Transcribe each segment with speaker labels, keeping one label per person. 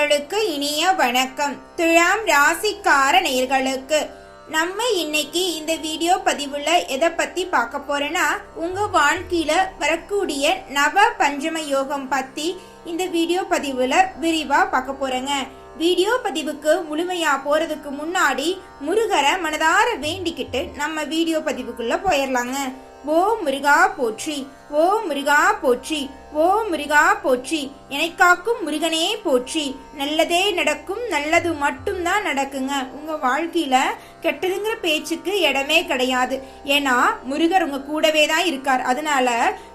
Speaker 1: நேயர்களுக்கு இனிய வணக்கம். துழாம் ராசிக்கார நேயர்களுக்கு நம்ம இன்னைக்கு இந்த வீடியோ பதிவுல எதை பத்தி பார்க்க போறோம்னா உங்க வாழ்க்கையில வரக்கூடிய நவ பஞ்சம யோகம் பத்தி இந்த வீடியோ பதிவுல விரிவா பார்க்க போறேங்க. வீடியோ பதிவுக்கு முழுமையா போறதுக்கு முன்னாடி முருகரை மனதார வேண்டிக்கிட்டு நம்ம வீடியோ பதிவுக்குள்ள போயிடலாங்க ஓ முருகா போற்றி ஓ முருகா போற்றி ஓ முருகா போற்றி என்னை காக்கும் முருகனே போற்றி. நல்லதே நடக்கும் நல்லது மட்டும்தான் நடக்குங்க. உங்க வாழ்க்கையில கெட்டதுங்கிற பேச்சுக்கு இடமே கிடையாது. ஏன்னா முருகர் உங்க கூடவே தான் இருக்கார். அதனால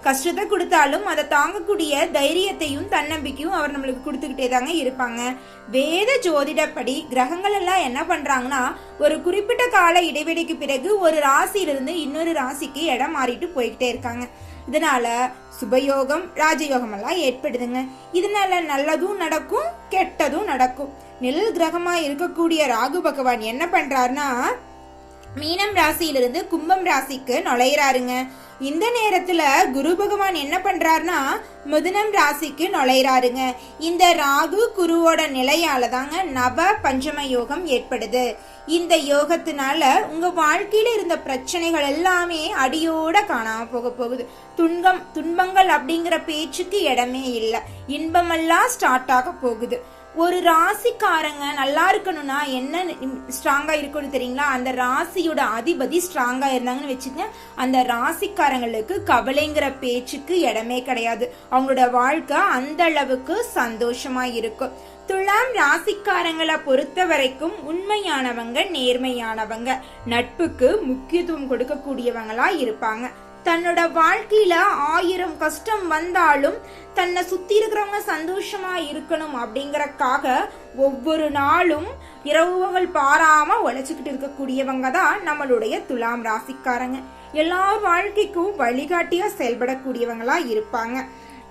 Speaker 1: கஷ்டத்தை கொடுத்தாலும் அதை தாங்கக்கூடிய தைரியத்தையும் தன்னம்பிக்கையும் அவர் நம்மளுக்கு கொடுத்துக்கிட்டே தாங்க இருப்பாங்க. வேத ஜோதிடப்படி கிரகங்கள் எல்லாம் என்ன பண்றாங்கன்னா ஒரு குறிப்பிட்ட கால இடைவெளிக்கு பிறகு ஒரு ராசியிலிருந்து இன்னொரு ராசிக்கு இடம் மாறிட்டு போய்கிட்டே இருக்காங்க. இதனால சுபயோகம் ராஜயோகம் எல்லாம் ஏற்படுதுங்க. இதனால நல்லதும் நடக்கும் கெட்டதும் நடக்கும். நெல் கிரகமா இருக்கக்கூடிய ராகு பகவான் என்ன பண்றாருன்னா மீனம் ராசியிலிருந்து கும்பம் ராசிக்கு நுழையிறாருங்க. இந்த நேரத்துல குரு பகவான் என்ன பண்றாருன்னா மிதுனம் ராசிக்கு நுழையிறாருங்க. இந்த ராகு குருவோட நிலையால தாங்க நவ பஞ்சம யோகம் ஏற்படுது. இந்த யோகத்தினால உங்க வாழ்க்கையில இருந்த பிரச்சனைகள் எல்லாமே அடியோட காணாம போக போகுது. துன்பம் துன்பங்கள் அப்படிங்கிற பேச்சுக்கு இடமே இல்லை. இன்பமெல்லாம் ஸ்டார்ட் ஆக போகுது. ஒரு ராசிக்காரங்க நல்லா இருக்கணும்னா என்ன ஸ்ட்ராங்காக இருக்கணும் தெரியுங்களா? அந்த ராசியோட அதிபதி ஸ்ட்ராங்காக இருந்தாங்கன்னு வச்சுக்கங்க. அந்த ராசிக்காரங்களுக்கு கவலைங்கிற பேச்சுக்கு இடமே கிடையாது. அவங்களோட வாழ்க்கை அந்த அளவுக்கு சந்தோஷமா இருக்கும். துலாம் ராசிக்காரங்களை பொறுத்த வரைக்கும் உண்மையானவங்க நேர்மையானவங்க. நட்புக்கு முக்கியத்துவம் கொடுக்கக்கூடியவங்களா இருப்பாங்க. தன்னோட வாழ்க்கையில ஆயிரம் கஷ்டம் வந்தாலும் தன்னை சுத்தி இருக்கிறவங்க சந்தோஷமா இருக்கணும் அப்படிங்கறக்காக ஒவ்வொரு நாளும் இரவுகள் பாராம உழைச்சுக்கிட்டு இருக்கக்கூடியவங்க தான் நம்மளுடைய துலாம் ராசிக்காரங்க. எல்லா வாழ்க்கைக்கும் வழிகாட்டியா செயல்படக்கூடியவங்களா இருப்பாங்க.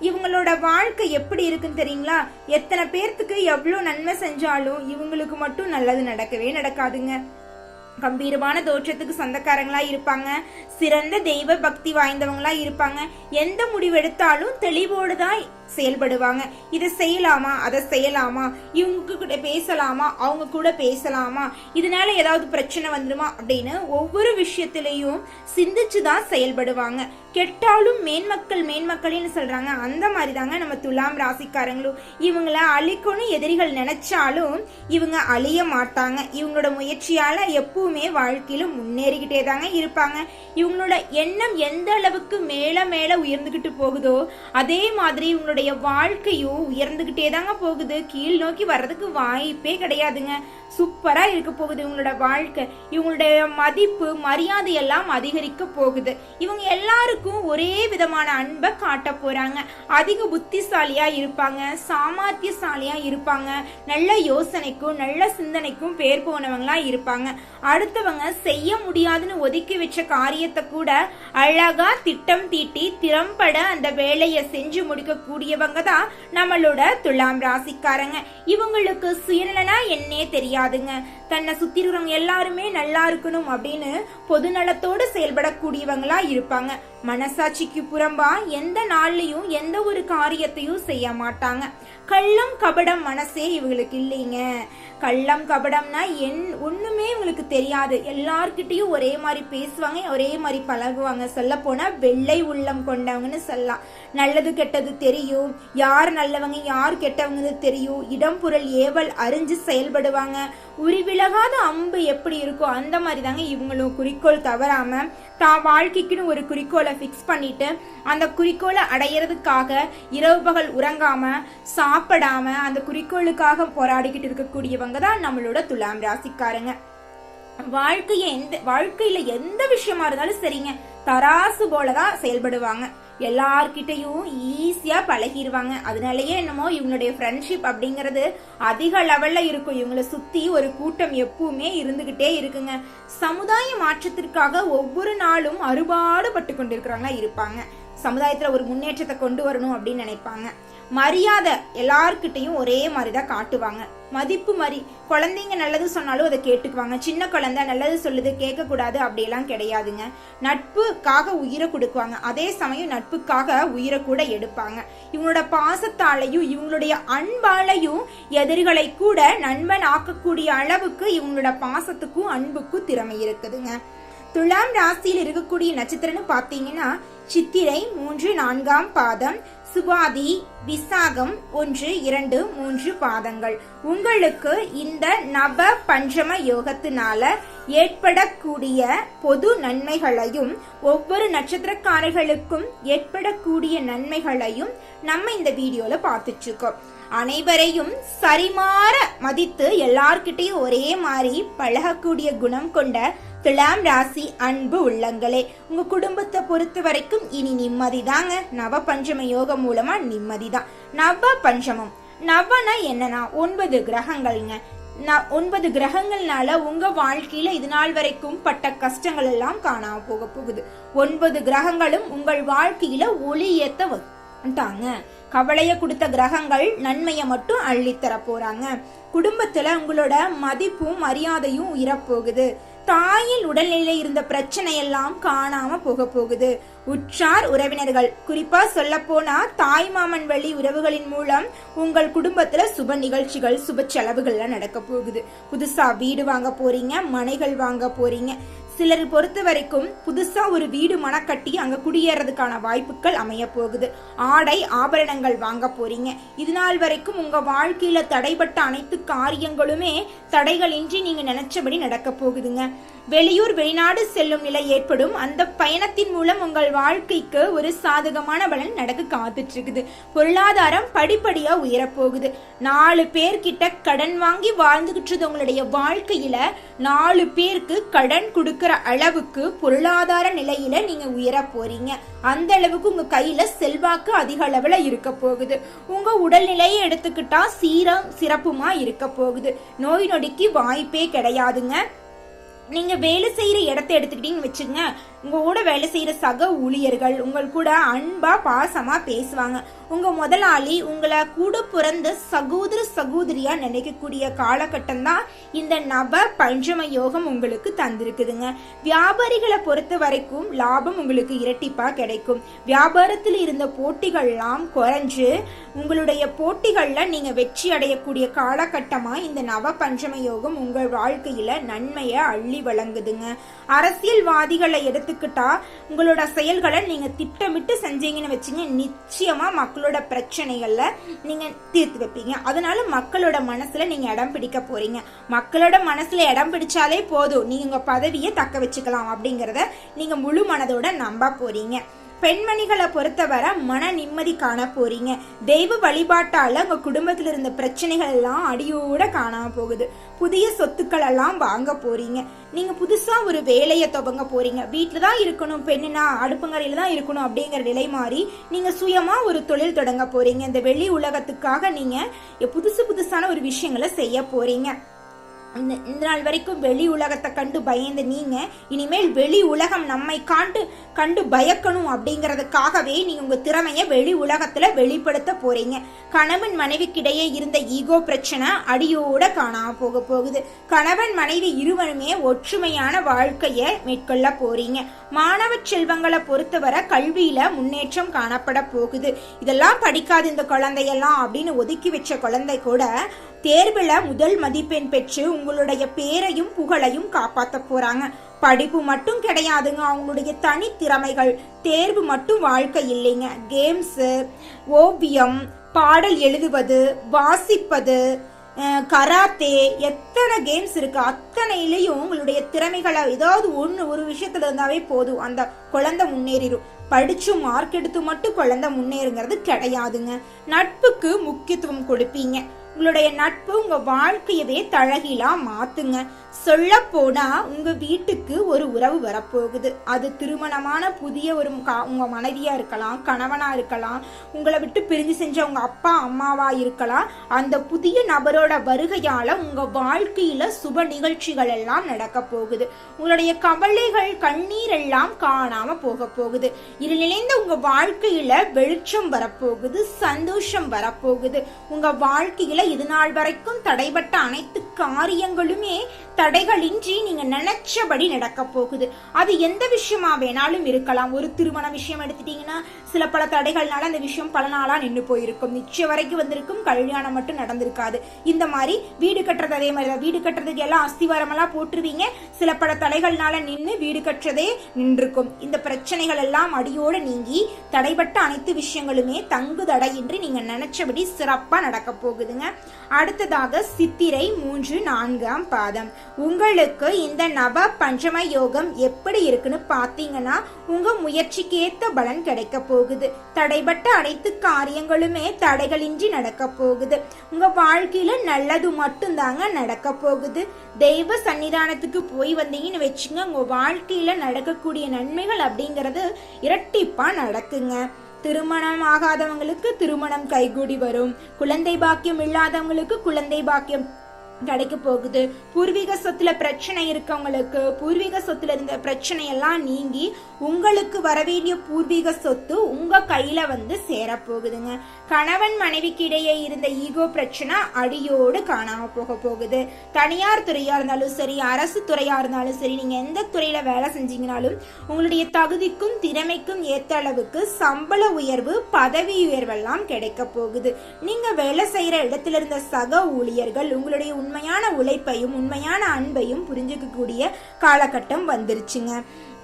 Speaker 1: இவங்களோட வாழ்க்கை எப்படி இருக்குன்னு தெரியுங்களா? எத்தனை பேர்த்துக்கு எவ்வளோ நன்மை செஞ்சாலும் இவங்களுக்கு மட்டும் நல்லது நடக்கவே நடக்காதுங்க. கம்பீரமான தோற்றத்துக்கு சொந்தக்காரங்களா இருப்பாங்க. சிறந்த தெய்வ பக்தி வாய்ந்தவங்களா இருப்பாங்க. எந்த முடிவு எடுத்தாலும் தெளிவோடு தான் செயல்படுவாங்க. இதை செய்யலாமா? அதை செய்யலாமா? இவங்க கூட பேசலாமா? அவங்க கூட பேசலாமா? இதனால ஏதாவது பிரச்சனை வந்துருமா? அப்படின்னு ஒவ்வொரு விஷயத்திலையும் சிந்திச்சு தான் செயல்படுவாங்க. கெட்டாலும் மேன்மக்கள் மேன்மக்கள்னு சொல்றாங்க. அந்த மாதிரி தாங்க நம்ம துலாம் ராசிக்காரங்களும். இவங்கள அழிக்கணும் எதிரிகள் நினைச்சாலும் இவங்க அழிய மாட்டாங்க. இவங்களோட முயற்சியால எப்பவுமே வாழ்க்கையில முன்னேறிக்கிட்டே தாங்க இருப்பாங்க. இவங்களோட எண்ணம் எந்த அளவுக்கு மேல மேல உயர்ந்துகிட்டு போகுதோ அதே மாதிரி இவங்களோட அவங்களுடைய வாழ்க்கையும் உயர்ந்துகிட்டே தாங்க போகுது. கீழ் நோக்கி வர்றதுக்கு வாய்ப்பே கிடையாதுங்க. சூப்பரா இருக்க போகுது இவங்களோட வாழ்க்கை. இவங்களுடைய மதிப்பு மரியாதை எல்லாம் அதிகரிக்க போகுது. இவங்க எல்லாருக்கும் ஒரே விதமான அன்பை காட்ட போறாங்க. அதிக புத்திசாலியா இருப்பாங்க சாமர்த்தியசாலியா இருப்பாங்க. நல்ல யோசனைக்கும் நல்ல சிந்தனைக்கும் பேர் போனவங்களா இருப்பாங்க. அடுத்தவங்க செய்ய முடியாதுன்னு ஒதுக்கி வச்ச காரியத்தை கூட அழகா திட்டம் தீட்டி திறம்பட அந்த வேலையை செஞ்சு முடிக்கக்கூடிய கூடியவங்க தான் நம்மளோட துலாம் ராசிக்காரங்க. இவங்களுக்கு சுயநலனா என்னே தெரியாதுங்க. தன்னை சுத்தி இருக்கிறவங்க எல்லாருமே நல்லா இருக்கணும் அப்படின்னு பொதுநலத்தோடு செயல்படக்கூடியவங்களா இருப்பாங்க. மனசாட்சிக்கு புறம்பா எந்த நாள்லயும் எந்த ஒரு காரியத்தையும் செய்ய மாட்டாங்க. கள்ளம் கபடம் மனசே இவங்களுக்கு இல்லைங்க. கள்ளம் கபடம்னா என் ஒண்ணுமே இவங்களுக்கு தெரியாது. எல்லார்கிட்டயும் ஒரே மாதிரி பேசுவாங்க ஒரே மாதிரி பழகுவாங்க. சொல்ல போனா வெள்ளை உள்ளம் கொண்டவங்கன்னு சொல்லலாம். நல்லது கெட்டது தெரியும். யார் நல்லவங்க யார் கெட்டவங்கன்னு தெரியும். இடம் பொருள் ஏவல் அறிஞ்சு செயல்படுவாங்க. உரிவிலகாத அம்பு எப்படி இருக்கோ அந்த மாதிரி தாங்க இவங்களும் குறிக்கோள் தவறாமல் தான் வாழ்க்கைக்குன்னு ஒரு குறிக்கோளை ஃபிக்ஸ் பண்ணிட்டு அந்த குறிக்கோளை அடையிறதுக்காக இரவு பகல் உறங்காம சாப்பிடாம அந்த குறிக்கோளுக்காக போராடிக்கிட்டு இருக்கக்கூடியவங்க தான் நம்மளோட துலாம் ராசிக்காரங்க. வாழ்க்கையை எந்த வாழ்க்கையில் எந்த விஷயமா இருந்தாலும் சரிங்க தராசு போலதான் செயல்படுவாங்க. எல்லார்கிட்டையும் ஈஸியாக பழகிடுவாங்க அதனாலயே என்னமோ இவங்களுடைய ஃப்ரெண்ட்ஷிப் அப்படிங்கிறது அதிக லெவலில் இருக்கும். இவங்களை சுற்றி ஒரு கூட்டம் எப்பவுமே இருந்துக்கிட்டே இருக்குங்க. சமுதாய மாற்றத்திற்காக ஒவ்வொரு நாளும் அறுபாடுபட்டு கொண்டிருக்கிறவங்களா இருப்பாங்க. சமுதாயத்தில் ஒரு முன்னேற்றத்தை கொண்டு வரணும் அப்படின்னு நினைப்பாங்க. மரியாதை எல்லார்கிட்டையும் ஒரே மாதிரி தான் காட்டுவாங்க. மதிப்பு மரி குழந்தைங்க நல்லது சொன்னாலும் அதை கேட்டுக்குவாங்க. சின்ன குழந்தை நல்லது சொல்லுது கேட்கக்கூடாது அப்படியெல்லாம் கிடையாதுங்க. நட்புக்காக உயிரை கொடுக்குவாங்க. அதே சமயம் நட்புக்காக உயிரை கூட எடுப்பாங்க. இவங்களோட பாசத்தாலையும் இவங்களுடைய அன்பாலையும் எதிரிகளை கூட நண்பன் ஆக்கக்கூடிய அளவுக்கு இவங்களோட பாசத்துக்கும் அன்புக்கும் திறமை இருக்குதுங்க. துலாம் ராசியில் இருக்கக்கூடிய நட்சத்திரம்னு பார்த்தீங்கன்னா சித்திரை மூன்று நான்காம் பாதம் சுபாதி விசாகம் ஒன்று இரண்டு மூன்று பாதங்கள். உங்களுக்கு இந்த நவ பஞ்சம யோகத்தினால ஏற்படக்கூடிய பொது நன்மைகளையும் ஒவ்வொரு நட்சத்திரக்காரர்களுக்கும் ஏற்படக்கூடிய நன்மைகளையும் நம்ம இந்த வீடியோல பார்த்துட்டு இருக்கோம் அனைவரையும் சரிமாற மதித்து எல்லார்கிட்டையும் ஒரே மாதிரி பழகக்கூடிய குணம் கொண்ட துலாம் ராசி அன்பு உள்ளங்களே உங்க குடும்பத்தை பொறுத்த வரைக்கும் இனி நிம்மதி தாங்க நவ பஞ்சம யோகம் மூலமா நிம்மதி தான் நவ பஞ்சமம். நவனா என்னன்னா ஒன்பது கிரகங்கள்ங்க. ந- ஒன்பது கிரகங்கள்னால உங்க வாழ்க்கையில இது நாள் வரைக்கும் பட்ட கஷ்டங்கள் எல்லாம் காணாம போக போகுது. ஒன்பது கிரகங்களும் உங்கள் வாழ்க்கையில ஒளி ஏத்த வந்துட்டாங்க கவலைய கொடுத்த கிரகங்கள் நன்மையை மட்டும் அள்ளித்தர போறாங்க. குடும்பத்துல உங்களோட மதிப்பும் மரியாதையும் உயரப்போகுது தாயின் உடல்நிலையில இருந்த பிரச்சனை எல்லாம் காணாம போக போகுது. உற்றார் உறவினர்கள் குறிப்பா சொல்ல போனா தாய் மாமன் வழி உறவுகளின் மூலம் உங்கள் குடும்பத்துல சுப நிகழ்ச்சிகள் சுப செலவுகள்லாம் நடக்க போகுது. புதுசா வீடு வாங்க போறீங்க மனைகள் வாங்க போறீங்க. சிலர் பொறுத்த வரைக்கும் புதுசா ஒரு வீடு மனக்கட்டி அங்க குடியேறதுக்கான வாய்ப்புகள் அமைய போகுது ஆடை ஆபரணங்கள் வாங்க போறீங்க. இது நாள் வரைக்கும் உங்க வாழ்க்கையில தடைப்பட்ட அனைத்து காரியங்களுமே தடைகளின்றி நீங்க நினைச்சபடி நடக்க போகுதுங்க. வெளியூர் வெளிநாடு செல்லும் நிலை ஏற்படும். அந்த பயணத்தின் மூலம் உங்கள் வாழ்க்கைக்கு ஒரு சாதகமான பலன் நடக்க காத்துட்டு இருக்குது பொருளாதாரம் படிப்படியா உயரப்போகுது. நாலு பேர்கிட்ட கடன் வாங்கி வாழ்ந்துகிட்டு உங்களுடைய வாழ்க்கையில நாலு பேருக்கு கடன் கொடுக்குற அளவுக்கு பொருளாதார நிலையில நீங்க உயர போறீங்க. அந்த அளவுக்கு உங்க கையில செல்வாக்கு அதிக அளவுல இருக்க போகுது. உங்க உடல்நிலையை எடுத்துக்கிட்டா சீரம் சிறப்புமா இருக்க போகுது. நோய் நொடிக்கு வாய்ப்பே கிடையாதுங்க. நீங்க வேலை செய்யற இடத்த எடுத்துக்கிட்டீங்கன்னு வச்சுங்க உங்க கூட வேலை செய்யற சக ஊழியர்கள் உங்கள் கூட அன்பா பாசமா பேசுவாங்க. உங்க முதலாளி உங்களை கூட பிறந்த சகோதர சகோதரியா நினைக்கக்கூடிய காலகட்டம் தான் இந்த நவ பஞ்சம யோகம் உங்களுக்கு தந்திருக்குதுங்க. வியாபாரிகளை பொறுத்த வரைக்கும் லாபம் உங்களுக்கு இரட்டிப்பா கிடைக்கும். வியாபாரத்தில் இருந்த போட்டிகள்லாம் குறைஞ்சு உங்களுடைய போட்டிகள்ல நீங்க வெற்றி அடையக்கூடிய காலகட்டமா இந்த நவ பஞ்சம யோகம் உங்கள் வாழ்க்கையில நன்மையை அள்ளி வழங்குதுங்க. அரசியல்வாதிகளை எடுத்துக்கிட்டா உங்களோட செயல்களை நீங்க திட்டமிட்டு செஞ்சீங்கன்னு வச்சுங்க நிச்சயமா மக்களோட பிரச்சனைகள்ல நீங்க தீர்த்து வைப்பீங்க. அதனால மக்களோட மனசுல நீங்க இடம் பிடிக்க போறீங்க. மக்களோட மனசுல இடம் பிடிச்சாலே போதும். நீங்க உங்க பதவியை தக்க வச்சுக்கலாம் அப்படிங்கறத நீங்க முழு மனதோட நம்ப போறீங்க. பெண்மணிகளை பொறுத்தவரை மன நிம்மதி காண போறீங்க. தெய்வ வழிபாட்டால உங்க குடும்பத்துல இருந்த பிரச்சனைகள் எல்லாம் அடியோட காணாம போகுது. புதிய சொத்துக்கள் எல்லாம் வாங்க போறீங்க. நீங்க புதுசா ஒரு வேலையை துவங்க போறீங்க. வீட்டில் தான் இருக்கணும் பெண்ணுனா அடுப்புங்கரையில தான் இருக்கணும் அப்படிங்கிற நிலை மாறி நீங்க சுயமா ஒரு தொழில் தொடங்க போறீங்க. இந்த வெளி உலகத்துக்காக நீங்க புதுசு புதுசான ஒரு விஷயங்களை செய்ய போறீங்க. இந்த இந்த நாள் வரைக்கும் வெளி உலகத்தை கண்டு பயந்து நீங்க இனிமேல் வெளி உலகம் நம்மை காண்டு கண்டு பயக்கணும் அப்படிங்கிறதுக்காகவே நீங்க உங்க திறமைய வெளி உலகத்துல வெளிப்படுத்த போறீங்க. கணவன் மனைவிக்கிடையே இருந்த ஈகோ பிரச்சனை அடியோட காணாம போக போகுது. கணவன் மனைவி இருவருமே ஒற்றுமையான வாழ்க்கைய மேற்கொள்ள போறீங்க. மாணவ செல்வங்களை பொறுத்தவரை கல்வியில முன்னேற்றம் காணப்பட போகுது. இதெல்லாம் படிக்காது இந்த குழந்தையெல்லாம் அப்படின்னு ஒதுக்கி வச்ச குழந்தை கூட தேர்வில் முதல் மதிப்பெண் பெற்று உங்களுடைய பேரையும் புகழையும் காப்பாற்ற போறாங்க. படிப்பு மட்டும் கிடையாதுங்க. அவங்களுடைய தனி திறமைகள் தேர்வு மட்டும் வாழ்க்கை இல்லைங்க. கேம்ஸு ஓவியம் பாடல் எழுதுவது வாசிப்பது கராத்தே எத்தனை கேம்ஸ் இருக்கு? அத்தனையிலையும் உங்களுடைய திறமைகளை ஏதாவது ஒன்று ஒரு விஷயத்துல இருந்தாவே போதும். அந்த குழந்தை முன்னேறிடும். படிச்சு மார்க் எடுத்து மட்டும் குழந்தை முன்னேறுங்கிறது கிடையாதுங்க. நட்புக்கு முக்கியத்துவம் கொடுப்பீங்க. உங்களுடைய நட்பு உங்க வாழ்க்கையவே தழகிலா மாத்துங்க. சொல்ல போனா உங்க வீட்டுக்கு ஒரு உறவு வரப்போகுது. அது திருமணமான புதிய ஒரு கா- உங்க மனைவியா இருக்கலாம் கணவனா இருக்கலாம் உங்களை விட்டு பிரிஞ்சு செஞ்ச உங்க அப்பா அம்மாவா இருக்கலாம். அந்த புதிய நபரோட வருகையால உங்க வாழ்க்கையில சுப நிகழ்ச்சிகள் எல்லாம் நடக்க போகுது. உங்களுடைய கவலைகள் கண்ணீர் எல்லாம் காணாம போக போகுது. இது நினைந்த உங்க வாழ்க்கையில வெளிச்சம் வரப்போகுது சந்தோஷம் வரப்போகுது. உங்க வாழ்க்கையில இது நாள் வரைக்கும் தடைபட்ட அனைத்து காரியங்களுமே தடைகளின்றி நீங்க நினைச்சபடி நடக்க போகுது. அது எந்த விஷயமா வேணாலும் இருக்கலாம். ஒரு திருமண விஷயம் எடுத்துட்டீங்கன்னா சில பல தடைகள்னால அந்த விஷயம் பல நாளா நின்று போயிருக்கும். நிச்சயம் வரைக்கும் வந்திருக்கும். கல்யாணம் மட்டும் நடந்திருக்காது. இந்த மாதிரி வீடு கட்டுறது அதே மாதிரி தான் வீடு கட்டுறதுக்கு எல்லாம் அஸ்திவாரம் எல்லாம் போட்டுருவீங்க. சில பல தடைகள்னால நின்று வீடு கட்டுறதே நின்றுக்கும். இந்த பிரச்சனைகள் எல்லாம் அடியோடு நீங்கி தடைப்பட்ட அனைத்து விஷயங்களுமே தங்கு தடையின்றி நீங்க நினைச்சபடி சிறப்பா நடக்க போகுதுங்க. அடுத்ததாக சித்திரை மூன்று நான்காம் பாதம். உங்களுக்கு இந்த நவ பஞ்சம யோகம் எப்படி இருக்குன்னு பார்த்தீங்கன்னா உங்க முயற்சிக்கு ஏத்த பலன் கிடைக்க போகுது. தடைபட்ட அனைத்து காரியங்களுமே தடைகளின்றி நடக்க போகுது. உங்க வாழ்க்கையில நல்லது மட்டும்தாங்க நடக்க போகுது. தெய்வ சன்னிதானத்துக்கு போய் வந்தீங்கன்னு வச்சுங்க உங்க வாழ்க்கையில நடக்கக்கூடிய நன்மைகள் அப்படிங்கிறது இரட்டிப்பா நடக்குங்க. திருமணம் ஆகாதவங்களுக்கு திருமணம் கைகூடி வரும். குழந்தை பாக்கியம் இல்லாதவங்களுக்கு குழந்தை பாக்கியம் கிடைக்க போகுது. பூர்வீக சொத்துல பிரச்சனை இருக்கவங்களுக்கு பூர்வீக சொத்துல இருந்த பிரச்சனை எல்லாம் நீங்கி உங்களுக்கு வரவேண்டிய பூர்வீக சொத்து உங்க கையில வந்து சேரப்போகுதுங்க. கணவன் மனைவிக்கு இடையே இருந்த ஈகோ பிரச்சனை அடியோடு காணாம போக போகுது. தனியார் துறையா இருந்தாலும் சரி அரசு துறையா இருந்தாலும் சரி நீங்க எந்த துறையில வேலை செஞ்சீங்கனாலும் உங்களுடைய தகுதிக்கும் திறமைக்கும் ஏத்த அளவுக்கு சம்பள உயர்வு பதவி உயர்வெல்லாம் கிடைக்க போகுது. நீங்க வேலை செய்யற இடத்துல இருந்த சக ஊழியர்கள் உங்களுடைய உண்மையான உழைப்பையும் உண்மையான அன்பையும் புரிஞ்சுக்கக்கூடிய காலகட்டம் வந்துருச்சுங்க.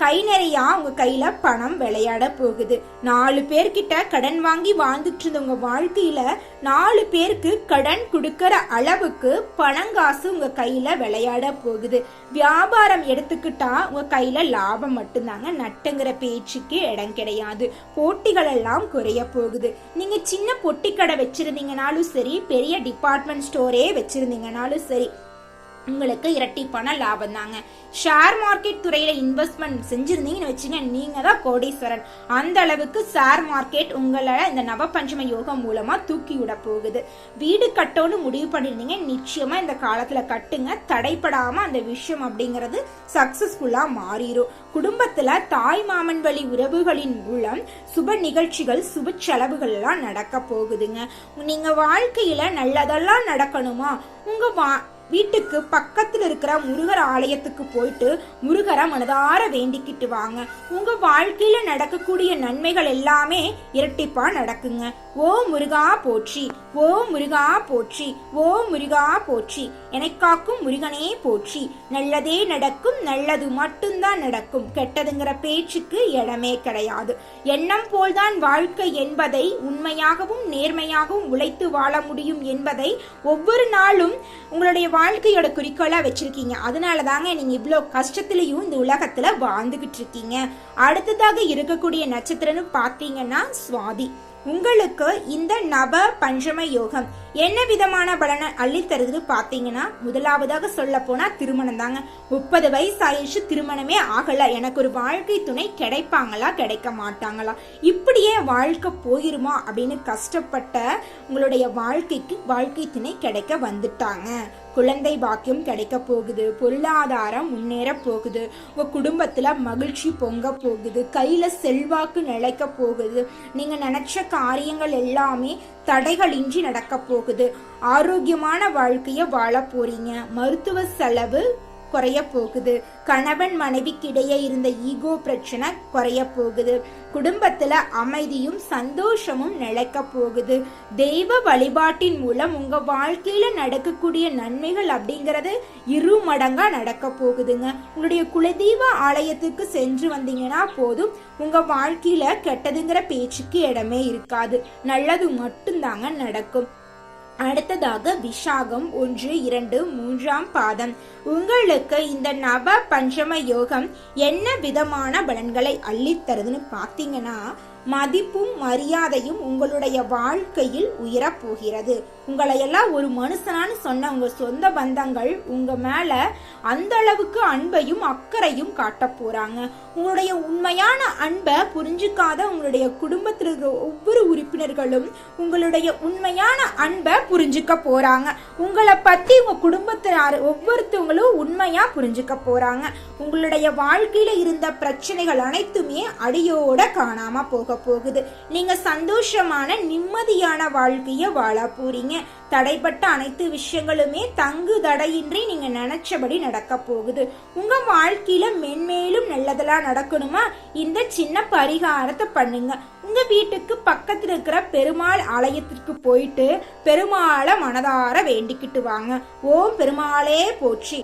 Speaker 1: கை நிறையா உங்கள் கையில பணம் விளையாட போகுது. நாலு பேர்கிட்ட கடன் வாங்கி வாழ்ந்துட்டு இருந்தவங்க வாழ்க்கையில நாலு பேருக்கு கடன் கொடுக்கற அளவுக்கு பணங்காசு உங்க கையில விளையாட போகுது. வியாபாரம் எடுத்துக்கிட்டா உங்க கையில லாபம் மட்டும்தாங்க. நட்டுங்கிற பேச்சுக்கு இடம் கிடையாது. போட்டிகள் எல்லாம் குறைய போகுது. நீங்க சின்ன பொட்டி கடை வச்சிருந்தீங்கனாலும் சரி பெரிய டிபார்ட்மெண்ட் ஸ்டோரே வச்சிருந்தீங்கனாலும் சரி உங்களுக்கு இரட்டிப்பான லாபம் தாங்க. ஷேர் மார்க்கெட் துறையில இன்வெஸ்ட்மெண்ட் செஞ்சிருந்தீங்கன்னு வச்சுங்க நீங்க தான் கோடீஸ்வரன். அந்த அளவுக்கு ஷேர் மார்க்கெட் உங்களை இந்த நவபஞ்சம யோகம் மூலமா தூக்கி விட போகுது. வீடு கட்டோன்னு முடிவு பண்ணிருந்தீங்க நிச்சயமா இந்த காலத்துல கட்டுங்க. தடைப்படாம அந்த விஷயம் அப்படிங்கிறது சக்சஸ்ஃபுல்லா மாறிடும் குடும்பத்துல தாய் மாமன் வழி உறவுகளின் மூலம் சுப நிகழ்ச்சிகள் சுப செலவுகள் எல்லாம் நடக்க போகுதுங்க. நீங்க வாழ்க்கையில நல்லதெல்லாம் நடக்கணுமா? உங்க வா வீட்டுக்கு பக்கத்தில் இருக்கிற முருகர் ஆலயத்துக்கு போயிட்டு முருகரை மனதார வேண்டிக்கிட்டு வாங்க. உங்க வாழ்க்கையில நடக்கக்கூடிய நன்மைகள் எல்லாமே இரட்டிப்பா நடக்குங்க. ஓ முருகா போற்றி. ஓ முருகா போற்றி ஓ முருகா போற்றி என்னை காக்கும் முருகனே போற்றி. நல்லதே நடக்கும் நல்லது மட்டும்தான் நடக்கும். கெட்டதுங்கிற பேச்சுக்கு இடமே கிடையாது. எண்ணம் போல்தான் வாழ்க்கை என்பதை உண்மையாகவும் நேர்மையாகவும் உழைத்து வாழ முடியும் என்பதை ஒவ்வொரு நாளும் உங்களுடைய வாழ்க்கையோட குறிக்கோளா வச்சிருக்கீங்க. அதனால தாங்க நீங்க இவ்வளோ கஷ்டத்திலையும் இந்த உலகத்துல வாழ்ந்துகிட்டு இருக்கீங்க. அடுத்ததாக இருக்கக்கூடிய நட்சத்திரம்னு பார்த்தீங்கன்னா சுவாதி. உங்களுக்கு இந்த நவ பஞ்சம யோகம் என்ன விதமான பலனை அள்ளித்தருது பார்த்தீங்கன்னா முதலாவதாக சொல்ல போனா திருமணம் தாங்க. முப்பது வயசு ஆயிடுச்சு திருமணமே ஆகல. எனக்கு ஒரு வாழ்க்கை துணை கிடைப்பாங்களா கிடைக்க மாட்டாங்களா? இப்படியே வாழ்க்கை போயிருமா அப்படின்னு கஷ்டப்பட்ட உங்களுடைய வாழ்க்கைக்கு வாழ்க்கை துணை கிடைக்க வந்துட்டாங்க. குழந்தை பாக்கியம் கிடைக்க போகுது. பொருளாதாரம் முன்னேற போகுது. உங்க குடும்பத்துல மகிழ்ச்சி பொங்க போகுது. கையில செல்வாக்கு நிலைக்க போகுது. நீங்க நினைச்ச காரியங்கள் எல்லாமே தடைகளின்றி நடக்க போகுது. ஆரோக்கியமான வாழ்க்கைய வாழ போறீங்க. மருத்துவ செலவு குறைய போகுது கணவன் மனைவிக்கிடையே இருந்த ஈகோ பிரச்சனை குறைய போகுது குடும்பத்துல அமைதியும் சந்தோஷமும் நிலைக்க போகுது. தெய்வ வழிபாட்டின் மூலம் உங்க வாழ்க்கையில நடக்கக்கூடிய நன்மைகள் அப்படிங்கறது இரு மடங்கா நடக்க போகுதுங்க. உங்களுடைய குலதெய்வ ஆலயத்துக்கு சென்று வந்தீங்கன்னா போதும். உங்க வாழ்க்கையில கெட்டதுங்கிற பேச்சுக்கு இடமே இருக்காது. நல்லது மட்டும்தாங்க நடக்கும். அடுத்ததாக விஷாகம் ஒன்று இரண்டு மூன்றாம் பாதம். உங்களுக்கு இந்த நவ பஞ்சம யோகம் என்ன விதமான பலன்களை அள்ளித்தருதுன்னு பார்த்தீங்கன்னா மதிப்பும் மரியாதையும் உங்களுடைய வாழ்க்கையில் உயரப் போகிறது உங்களை எல்லாம் ஒரு மனுஷனான்னு சொன்ன உங்கள் சொந்த பந்தங்கள் உங்கள் மேலே அந்த அளவுக்கு அன்பையும் அக்கறையும் காட்ட போகிறாங்க உங்களுடைய உண்மையான அன்பை புரிஞ்சுக்காத உங்களுடைய குடும்பத்தில் இருக்கிற ஒவ்வொரு உறுப்பினர்களும் உங்களுடைய உண்மையான அன்பை புரிஞ்சுக்க போகிறாங்க உங்களை பற்றி உங்கள் குடும்பத்தினார் ஒவ்வொருத்தவங்களும் உண்மையாக புரிஞ்சுக்க போகிறாங்க உங்களுடைய வாழ்க்கையில் இருந்த பிரச்சனைகள் அனைத்துமே அடியோட காணாமல் போக போகுது. நீங்க சந்தோஷமான நிம்மதியான வாழ்க்கைய வாழ போறீங்க. தடைப்பட்ட அனைத்து விஷயங்களுமே தங்கு தடையின்றி நீங்க நினைச்சபடி நடக்க போகுது. உங்க வாழ்க்கையில மென்மேலும் நல்லதெல்லாம் நடக்கணுமா? இந்த சின்ன பரிகாரத்தை பண்ணுங்க. உங்க வீட்டுக்கு பக்கத்துல இருக்கிற பெருமாள் ஆலயத்திற்கு போயிட்டு பெருமாளை மனதார வேண்டிக்கிட்டு வாங்க. ஓம் பெருமாளே போச்சு